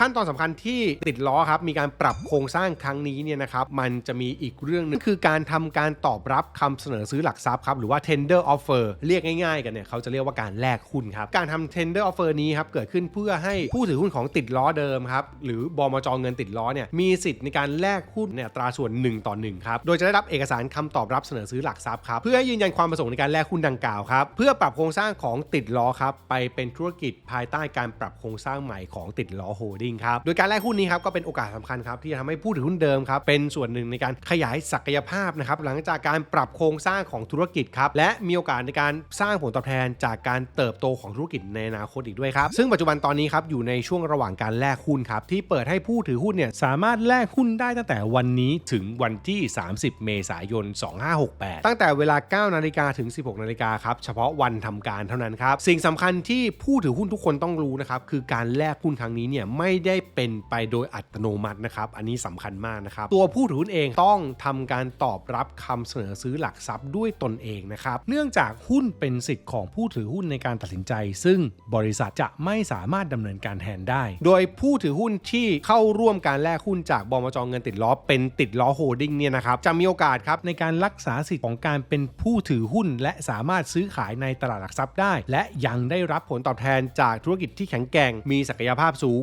ขั้นตอนสำคัญที่ติดล้อครับมีการปรับโครงสร้างครั้งนี้เนี่ยนะครับมันจะมีอีกเรื่องหนึงคือการทำการตอบรับคำเสนอซื้อหลักทรัพย์ครับหรือว่า tender offer เรียกง่ายๆ กันเนี่ยเขาจะเรียกว่าการแลกหุ้นครับการทำ tender offer นี้ครับเกิดขึ้นเพื่อให้ผู้ถือหุ้นของติดล้อเดิมครับหรือบมจเงินติดล้อเนี่ยมีสิทธิ์ในการแลกหุ้นเนี่ยตราส่วน 1 ต่อ1ครับโดยจะได้รับเอกสารคำตอบรับเสนอซื้อหลักทรัพย์ครับเพื่อให้ยืนยันความประสงค์ในการแลกหุ้นดังกล่าวครับเพื่อปรับโครงสร้างของติดล้อครับไปเป็นธุรกิจภายใต้การปรับโครงสร้างใหม่ของติดล้อโฮดิ้งครับ โดยการแลกหุ้นนี้ครับก็เป็นโอกาสสำคัญครับที่จะทำให้ผู้ถือหุ้นเดิมครับเป็นส่วนหนึ่งในการขยายศักยภาพนะครับหลังจากการปรับโครงสร้างของธุรกิจครับและมีโอกาสในการสร้างผลตอบแทนจากการเติบโตของธุรกิจในอนาคตอีกด้วยครับซึ่งปัจจุบันตอนนี้ครับอยู่ในช่วงระหว่างการแลกหุ้นครับที่เปิดให้ผู้ถือหุ้นเนี่ยสามารถแลกหุ้นได้ตั้งแต่วันนี้ถึงวันที่ 30 เมษายน 2568 ตั้งแต่เวลา 9 นาฬิกาถึง 16 นาฬิกาครับเฉพาะวันทำการเท่านั้นครับสิ่งสำคัญที่ผู้ถือหุ้นทุกคนต้องรู้นะครับคือการแลกหุ้นครั้งนี้เนี่ยไม่ได้เป็นไปโดยอัตโนมัตินะครับ อันนี้สำคัญมากนะครับ ตัวผู้ถือหุ้นเองต้องทำการตอบรับคำเสนอซื้อหลักทรัพย์ด้วยตนเองนะครับ เนื่องจากหุ้นเป็นสิทธิ์ของผู้ถือหุ้นในการตัดสินใจ ซึ่งบริษัทจะไม่สามารถดำเนินการแทนได้ โดยผู้ถือหุ้นที่เข้าร่วมการแลกหุ้นจากบมจเงินติดล้อเป็นติดล้อโฮลดิ้งเนี่ยนะครับจะมีโอกาสครับในการรักษาสิทธิ์ของการเป็นผู้ถือหุ้น และสามารถซื้อขายในตลาดหลักทรัพย์ได้ และยังได้รับผลตอบแทนจากธุรกิจที่แข็งแกร่งมีศักยภาพสูง